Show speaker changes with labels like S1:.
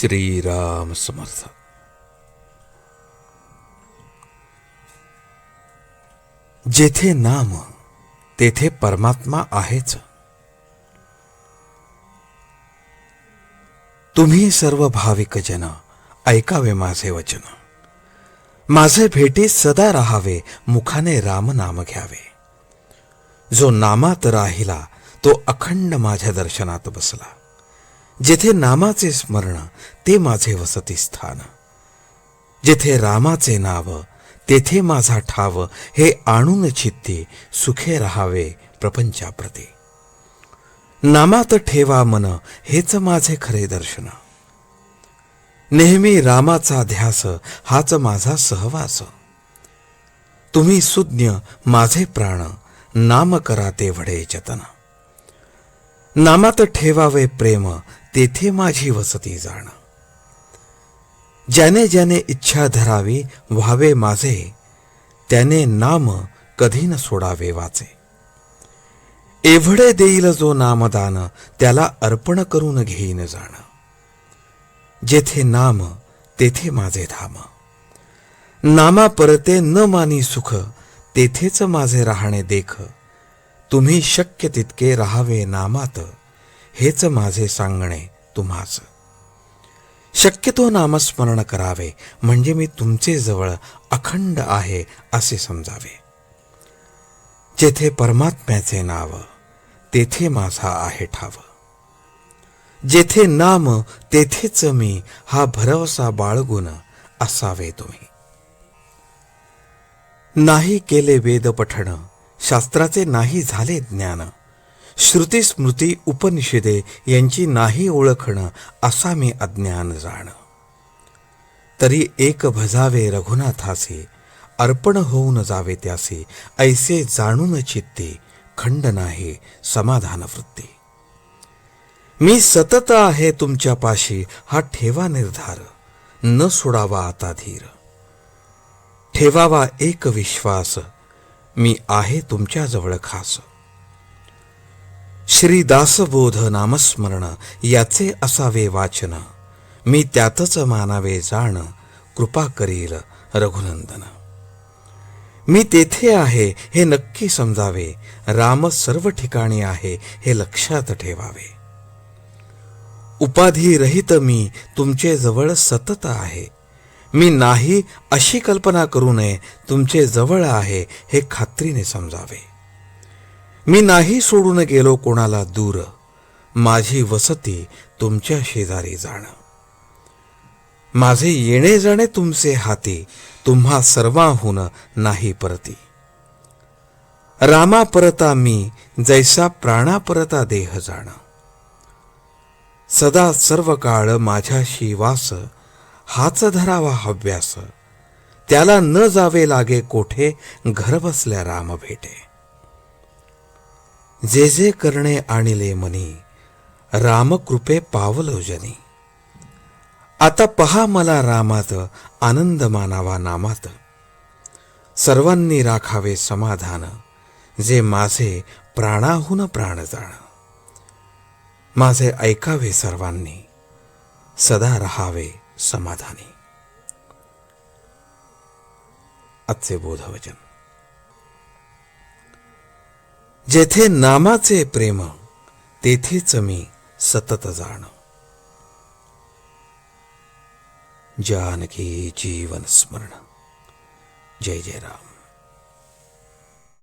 S1: श्रीराम समर्थ। जेथे नाम तेथे परमात्मा आहेच। तुम्ही सर्व भाविक जन ऐकावे माझे वचन। माझे भेटी सदा राहावे मुखाने राम नाम घ्यावे। जो नामात राहिला तो अखंड माझ्या दर्शनात बसला। जेथे नामाचे स्मरण ते माझे वसती स्थान. जेथे रामाचे नाव तेथे माझा ठाव हे आणून चित्ते सुखे राहावे प्रपंचाप्रती. नामात ठेवा मन हेच माझे खरे दर्शन. नेहमी रामाचा ध्यास हाच माझा सहवास. तुम्ही सुज्ञ माझे प्राण नाम करा ते वडे जतन. नामात ठेवावे प्रेम तेथे माझी वसती जाण. ज्याने ज्याने इच्छा धरावी व्हावे माझे त्याने नाम कधी न सोडावे वाचे. एवढे देईल जो नामदान त्याला अर्पण करून घेईन जाण. जेथे नाम तेथे माझे धाम. नामा परते न मानी सुख तेथेच माझे राहणे देख. तुम्ही शक्य तितके राहावे नामात. हेच माझे सांगणे तुम्हाच शक्यतो नामस्मरण करावे म्हणजे मी तुमचे जवळ अखंड आहे असे समजावे. जेथे परमात्म्याचे नाव तेथे माझा आहे ठाव. जेथे नाम तेथेच मी हा भरवसा बाळगुण असावे तुम्ही. नाही केले वेद पठण शास्त्राचे नाही झाले ज्ञान श्रुती स्मृती उपनिषदे यांची नाही ओळखणं असा मी अज्ञान जाण. तरी एक भजावे रघुनाथासे अर्पण होऊन जावे त्यासे ऐसे जाणून चित्ते खंड नाही समाधान वृत्ती मी सतत आहे तुमच्या पाशी हा ठेवा निर्धार न सोडावा आता धीर. ठेवावा एक विश्वास मी आहे तुमच्या जवळ खास. श्री दासबोध नामस्मरण याचे असावे वाचन. मी त्यातच मानावे जाण कृपा करील रघुनंदन. मी तेथे आहे हे नक्की समजावे. राम सर्व ठिकाणी आहे हे लक्षात ठेवावे. उपाधी रहित मी तुमचे जवळ सतत आहे. मी नाही अशी कल्पना करू नये तुमचे जवळ आहे हे खात्रीने समजावे. मी नाही सोडून गेलो कोणाला दूर. माझी वसती तुमच्या शेजारी जाण. माझे येणे जाणे तुमचे हाती तुम्हा सर्वाहून नाही परती. रामा परता मी जैसा प्राणा परता देह जाण. सदा सर्व काळ माझ्याशी वास हाच धरावा हव्यास. त्याला न जावे लागे कोठे घर बसल्या राम भेटे. जे जे करणे आणिले मनी रामकृपे पावलो जनी. आता पहा मला रामात आनंद मानावा नामात. सर्वांनी राखावे समाधान जे माझे प्राणाहून प्राण जाण. माझे ऐकावे सर्वांनी सदा रहावे समाधानी. आजचे बोधवचन. जेथे नामाचे प्रेम तेथेच मी सतत जाण. जानकी जीवन स्मरण. जय जय राम.